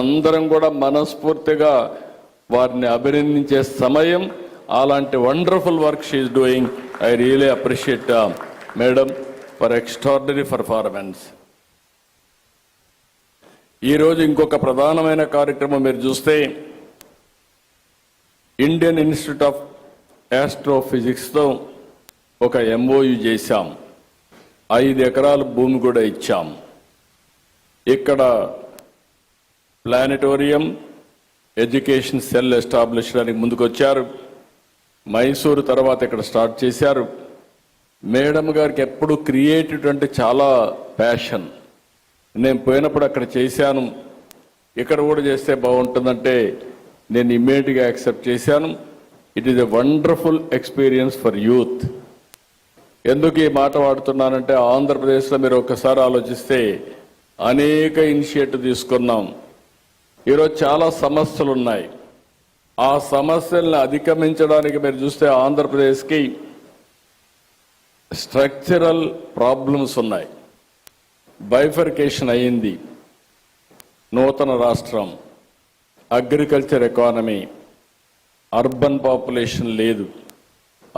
అందరం కూడా మనస్ఫూర్తిగా వారిని అభినందించే సమయం అలాంటి wonderful work she's doing I really appreciate madam for extraordinary performance ఈరోజు ఇంకొక ప్రధానమైన కార్యక్రమం మీరు చూస్తే ఇండియన్ ఇన్స్టిట్యూట్ ఆఫ్ యాస్ట్రోఫిజిక్స్తో ఒక ఎంఓయు చేశాం. ఐదు ఎకరాల భూమి కూడా ఇచ్చాం. ఇక్కడ ప్లానిటోరియం ఎడ్యుకేషన్ సెల్ ఎస్టాబ్లిష్ చేయడానికి ముందుకొచ్చారు. మైసూరు తర్వాత ఇక్కడ స్టార్ట్ చేశారు. మేడం గారికి ఎప్పుడు క్రియేటివ్ అంటే చాలా ప్యాషన్. నేను పోయినప్పుడు అక్కడ చేశాను. ఇక్కడ కూడా చేస్తే బాగుంటుందంటే నేను ఇమ్మీడియట్గా యాక్సెప్ట్ చేశాను. It is a wonderful experience for youth ఎందుకు ఈ మాట వాడుతున్నానంటే ఆంధ్రప్రదేశ్లో మీరు ఒక్కసారి ఆలోచిస్తే అనేక ఇనిషియేటివ్ తీసుకున్నాం. ఈరోజు చాలా సమస్యలు ఉన్నాయి ఆ సమస్యల్ని అధిగమించడానికి మీరు చూస్తే ఆంధ్రప్రదేశ్కి స్ట్రక్చరల్ ప్రాబ్లమ్స్ ఉన్నాయి. బైఫర్కేషన్ అయింది నూతన రాష్ట్రం. Agriculture economy. అర్బన్ పాపులేషన్ లేదు.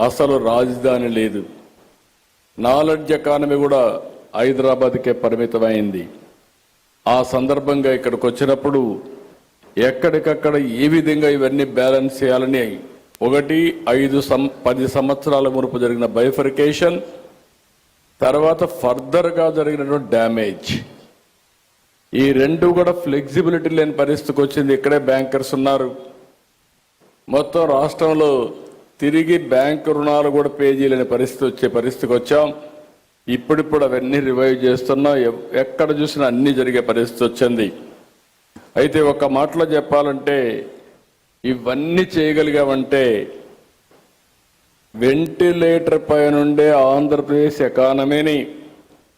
అసలు రాజధాని లేదు. నాలెడ్జ్ ఎకానమీ కూడా హైదరాబాద్కే పరిమితమైంది. ఆ సందర్భంగా ఇక్కడికి వచ్చినప్పుడు ఎక్కడికక్కడ ఏ విధంగా ఇవన్నీ బ్యాలెన్స్ చేయాలని ఒకటి ఐదు సం పది సంవత్సరాల మునుపు జరిగిన బైఫర్కేషన్ తర్వాత ఫర్దర్గా జరిగినటువంటి డ్యామేజ్. ఈ రెండు కూడా ఫ్లెక్సిబిలిటీ లేని పరిస్థితికి వచ్చింది. ఇక్కడే బ్యాంకర్స్ ఉన్నారు. మొత్తం రాష్ట్రంలో తిరిగి బ్యాంకు రుణాలు కూడా పే చేయలేని పరిస్థితి వచ్చే పరిస్థితికి వచ్చాం. ఇప్పుడిప్పుడు అవన్నీ రివైవ్ చేస్తున్నాం. ఎక్కడ చూసినా అన్నీ జరిగే పరిస్థితి వచ్చింది. అయితే ఒక మాటలో చెప్పాలంటే ఇవన్నీ చేయగలిగామంటే వెంటిలేటర్ పైనుండే ఆంధ్రప్రదేశ్ ఎకానమీని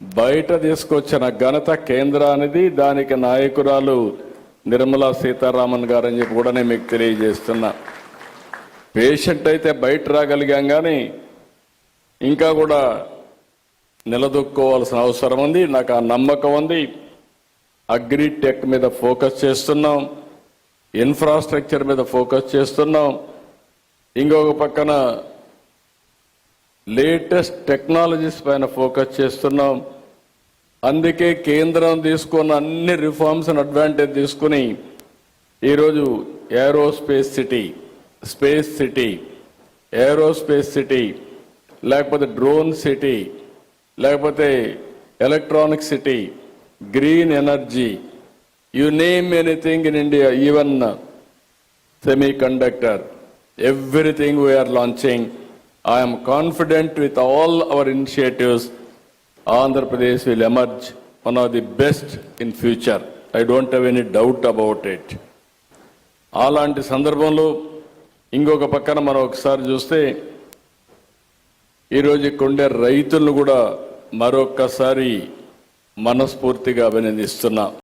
బయట తీసుకొచ్చిన ఘనత కేంద్రానిది దానికి నాయకురాలు నిర్మలా సీతారామన్ గారని చెప్పి కూడా నేను మీకు తెలియజేస్తున్నా. పేషెంట్ అయితే బయట రాగలిగాం కానీ ఇంకా కూడా నిలదొక్కోవాల్సిన అవసరం ఉంది. నాకు ఆ నమ్మకం ఉంది. అగ్రిటెక్ మీద ఫోకస్ చేస్తున్నాం. ఇన్ఫ్రాస్ట్రక్చర్ మీద ఫోకస్ చేస్తున్నాం. ఇంకొక పక్కన లేటెస్ట్ టెక్నాలజీస్ పైన ఫోకస్ చేస్తున్నాం. అందుకే కేంద్రం తీసుకున్న అన్ని రిఫార్మ్స్ అడ్వాంటేజ్ తీసుకుని ఈరోజు aerospace city space city aerospace city లేకపోతే డ్రోన్ సిటీ లేకపోతే electronic city green energy you name anything in India even semiconductor everything we're launching I'm confident with all our initiatives Andhra Pradesh will emerge one of the best in future I don't have any doubt about it అలాంటి సందర్భంలో ఇంకొక పక్కన మనం ఒకసారి చూస్తే ఈరోజు కొండే రైతులను కూడా మరొక్కసారి మనస్ఫూర్తిగా అభినందిస్తున్నా.